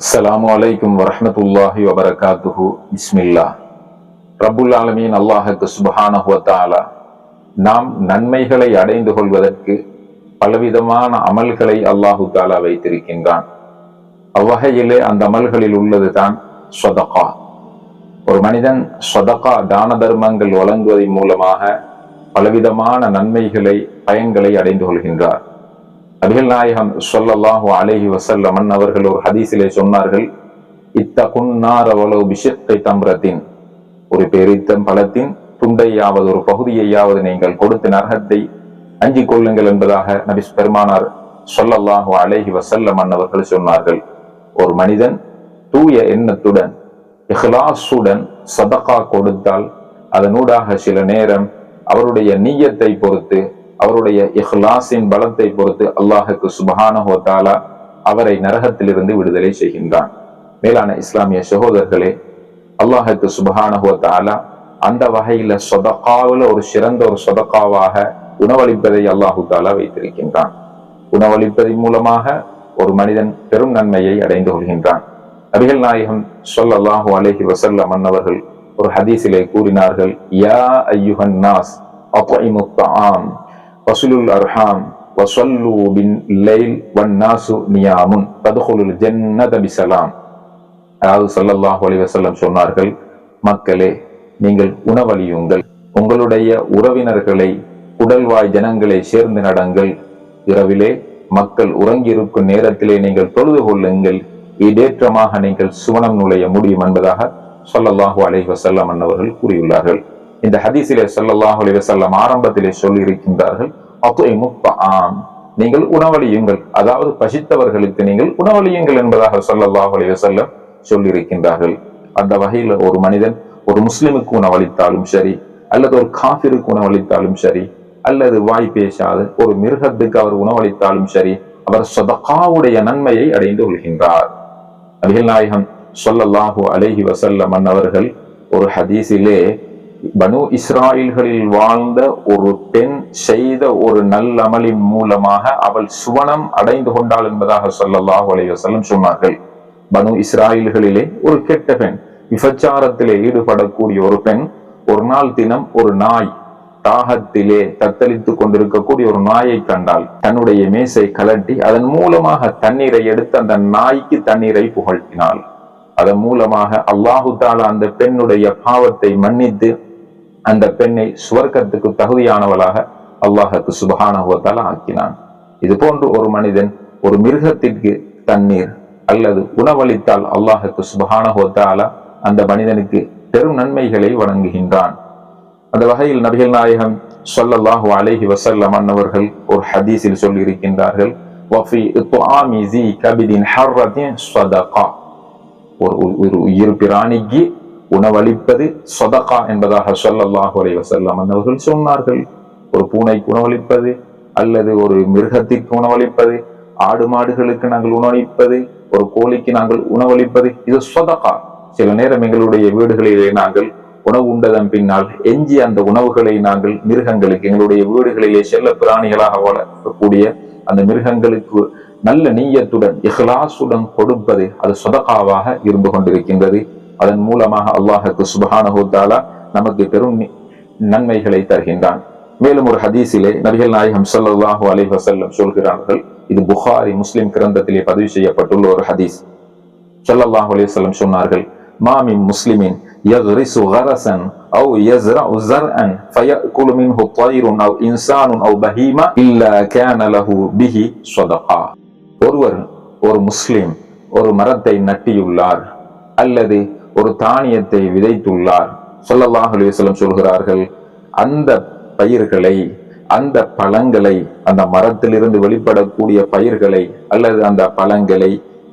அஸ்ஸலாமு அலைக்கும் வரஹ்மத்துல்லாஹி வபரகாத்துஹு பிஸ்மில்லா ரப்புல் ஆலமீன் அல்லாஹுக்கு சுபஹானஹு நாம் நன்மைகளை அடைந்து கொள்வதற்கு பலவிதமான அமல்களை அல்லாஹு தாலா வைத்திருக்கின்றான். அவ்வகையிலே அந்த அமல்களில் உள்ளது தான் சொதகா. ஒரு மனிதன் சொதகா தான தர்மங்கள் வழங்குவதன் மூலமாக பலவிதமான நன்மைகளை பயன்களை அடைந்து கொள்கின்றார். நபிகள் நாயகம் சொல்லல்லாஹு அலைஹி வசல்லமன் அவர்கள் ஒரு ஹதீஸிலே சொன்னார்கள் இத்த குன்னார் அவ்வளவு பிஷத்தை தம்பரத்தின் ஒரு பேரித்தம் பழத்தின் துண்டையாவது ஒரு பகுதியையாவது நீங்கள் கொடுத்து நரகத்தை அஞ்சிக் கொள்ளுங்கள் என்பதாக நபி பெருமானார் சொல்லல்லாஹு அலைஹி வசல்லமன் அவர்கள் சொன்னார்கள். ஒரு மனிதன் தூய எண்ணத்துடன் இஹ்லாசுடன் சதகா கொடுத்தால் அதனூடாக சில நேரம் அவருடைய நீயத்தை பொறுத்து அவருடைய இஹ்லாஸின் பலத்தை பொறுத்து அல்லாஹுக்கு சுபஹானஹு தாலா அவரை நரகத்திலிருந்து விடுதலை செய்கின்றான். மேலான இஸ்லாமிய சகோதரர்களே அல்லாஹுக்கு சுபஹானஹு தாலா அந்த வகையில சொதக்காவில் ஒரு சிறந்த ஒரு சொதக்காவாக உணவளிப்பதை அல்லாஹு தாலா வைத்திருக்கின்றான். உணவளிப்பதன் மூலமாக ஒரு மனிதன் பெரும் நன்மையை அடைந்து கொள்கின்றான். நபிகள் நாயகம் சொல்லல்லாஹு அலஹி வசல்லம் அன்னவர்கள் ஒரு ஹதீஸிலே கூறினார்கள் யா ஐயுஹன் நாஸ் அத்இமு தஆம் வசூலுல் அர்ஹாம் வசல்லு பின் லைல் நியாமுன் ததுகுலுல் ஜன்னத பிசலாம். அதாவது சொன்னார்கள் மக்களே நீங்கள் உணவளியுங்கள். உங்களுடைய உறவினர்களை உடல்வாய் ஜனங்களை சேர்ந்து நடங்கள். இரவிலே மக்கள் உறங்கியிருக்கும் நேரத்திலே நீங்கள் தொழுது கொள்ளுங்கள். இதேற்றமாக நீங்கள் சுவனம் நுழைய முடியும் என்பதாக சொல்லல்லாஹு அலைஹி வஸல்லம் அன்னவர்கள் கூறியுள்ளார்கள். இந்த ஹதீஸிலே சொல்லல்லாஹு அலைஹி ஆரம்பத்திலே சொல்லி இருக்கின்றார்கள் ஆம் நீங்கள் உணவளியுங்கள். அதாவது பசித்தவர்களுக்கு நீங்கள் உணவளியுங்கள் என்பதாக சொல்லல்லாஹு அலைஹி சொல்லியிருக்கின்றார்கள். அந்த வகையில் ஒரு மனிதன் ஒரு முஸ்லிமுக்கு உணவளித்தாலும் சரி அல்லது ஒரு காபிருக்கு உணவளித்தாலும் சரி அல்லது வாய் பேசாத ஒரு மிருகத்துக்கு அவர் உணவளித்தாலும் சரி அவர் சொதகாவுடைய நன்மையை அடைந்து கொள்கின்றார். நபிகள் நாயகம் சொல்லல்லாஹு அலைஹி வசல்லம் அவர்கள் ஒரு ஹதீஸிலே பனு இஸ்ராயில்களில் வாழ்ந்த ஒரு பெண் செய்த ஒரு நல்லமலின் மூலமாக அவள் சுவனம் அடைந்து கொண்டாள் என்பதாக சொல்லல்லாஹு அலைஹி வசல்லம் சொன்னார்கள். பனு இஸ்ராயில்களிலே ஒரு கெட்ட பெண் விபச்சாரத்திலே ஈடுபடக்கூடிய ஒரு பெண் ஒரு நாள் தினம் ஒரு நாய் தாகத்திலே தத்தளித்துக் கொண்டிருக்கக்கூடிய ஒரு நாயை கண்டால் தன்னுடைய மேசை கலட்டி அதன் மூலமாக தண்ணீரை எடுத்து அந்த நாய்க்கு தண்ணீரை புகழ்த்தினாள் அதன் மூலமாக அல்லாஹு தாலா அந்த பெண்ணுடைய பாவத்தை மன்னித்து அந்த பெண்ணை சுவர்க்கத்துக்கு தகுதியானவளாக அல்லாஹுக்கு சுபகானகுவத்தால ஆக்கினான். இது போன்று ஒரு மனிதன் ஒரு மிருகத்திற்கு தண்ணீர் அல்லது உணவளித்தால் அல்லாஹுக்கு சுபகானகுவத்தால அந்த மனிதனுக்கு பெரும் நன்மைகளை வழங்குகின்றான். அந்த வகையில் நபிகள் நாயகம் சொல்லல்லாஹு அலேஹி வசல்லம் அன்னவர்கள் ஒரு ஹதீஸில் சொல்லி இருக்கின்றார்கள் ஒரு ஒரு உயிர் பிராணிக்கு உணவளிப்பது சொதகா என்பதாக சொல்லல்லாஹு அலைஹி வசல்லாம் அன்னவர்கள் சொன்னார்கள். ஒரு பூனைக்கு உணவளிப்பது அல்லது ஒரு மிருகத்திற்கு உணவளிப்பது ஆடு மாடுகளுக்கு நாங்கள் உணவளிப்பது ஒரு கோழிக்கு நாங்கள் உணவளிப்பது இது சொதகா. சில நேரம் எங்களுடைய வீடுகளிலே நாங்கள் உணவு உண்டதன் பின்னால் எஞ்சி அந்த உணவுகளை நாங்கள் மிருகங்களுக்கு எங்களுடைய வீடுகளிலே செல்ல பிராணிகளாக வளர்க்கக்கூடிய அந்த மிருகங்களுக்கு நல்ல நீயத்துடன் இஹ்லாசுடன் கொடுப்பது அது சொதகாவாக இருந்து கொண்டிருக்கின்றது. அதன் மூலமாக அல்லாஹுக்கு சுபஹானஹூத்தாலா நமக்கு பெரும் நன்மைகளை தருகின்றான் மேலும் ஒரு ஹதீஸிலே நபிகள் நாயகம் சல்லாஹூ அலி வசல்லம் சொல்கிறார்கள் இது புகாரி முஸ்லிம் கிரந்தத்திலே பதிவு செய்யப்பட்டுள்ள ஒரு ஹதீஸ் சல்லாஹூ அலி வல்லம் சொன்னார்கள் மாமின் முஸ்லிமின் يغرس غرسا أو يزرع زرعا فيأكل منه طير أو إنسان أو بهيمة إلا كان له به صدقة ஒருவர் ஒரு முஸ்லிம் ஒரு மரத்தை நட்டியுள்ளார் அல்லது ஒரு தானியத்தை விதைத்துள்ளார். சொல்லல்லாஹ் அலுவலம் சொல்கிறார்கள் அந்த பயிர்களை அந்த பழங்களை அந்த மரத்திலிருந்து வெளிப்படக்கூடிய பயிர்களை அல்லது அந்த பழங்களை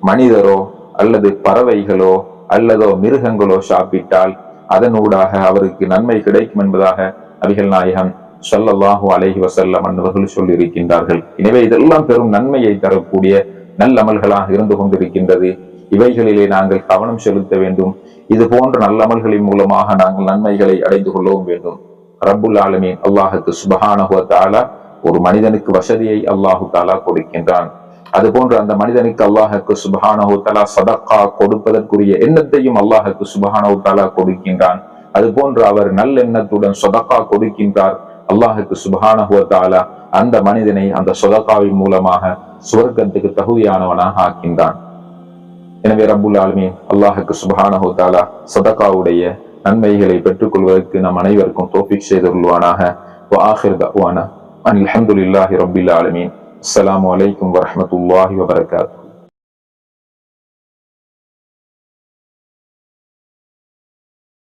மனிதரோ அல்லது பறவைகளோ அல்லதோ மிருகங்களோ சாப்பிட்டால் அதனூடாக அவருக்கு நன்மை கிடைக்கும் என்பதாக அபிகள் நாயகம் சொல்லல்லாஹு அலஹி வசல்லம் என்பவர்கள் சொல்லி இருக்கின்றார்கள் எனவே இதெல்லாம் பெரும் நன்மையை தரக்கூடிய நல்லமல்களாக இருந்து கொண்டிருக்கின்றது. இவைகளிலே நாங்கள் கவனம் செலுத்த வேண்டும். இது போன்ற நல்லமல்களின் மூலமாக நாங்கள் நன்மைகளை அடைந்து கொள்ளவும் வேண்டும். ரப்புல் ஆலமீன். அல்லாஹுக்கு சுபஹானஹு தாலா ஒரு மனிதனுக்கு வசதியை அல்லாஹு தாலா கொடுக்கின்றான். அது போன்று அந்த மனிதனுக்கு அல்லாஹுக்கு சுபஹானஹு தலா சதக்கா கொடுப்பதற்குரிய எண்ணத்தையும் அல்லாஹுக்கு சுபஹானஹு தலா கொடுக்கின்றான். அது போன்று அவர் நல்லெண்ணத்துடன் சொதக்கா கொடுக்கின்றார். அல்லாஹுக்கு சுபஹானஹு தாலா அந்த மனிதனை அந்த சொதக்காவின் மூலமாக சுவர்க்கத்துக்கு தகுதியானவனாக ஆக்கின்றான். எனவே ரபுல் ஆலுமே அல்லாஹுக்கு சுபஹானஹோ தாலா சதகாவுடைய நன்மைகளை பெற்றுக்கொள்வதற்கு நம் அனைவருக்கும் தோஃபிக் செய்து கொள்வானாக. வாஹிர் தவானா அன் அலமதுல்லாஹி ரபில் ஆலமீன். அஸ்லாம் வலைக்கம் வரமத்துல்லாஹி வபர்காத்.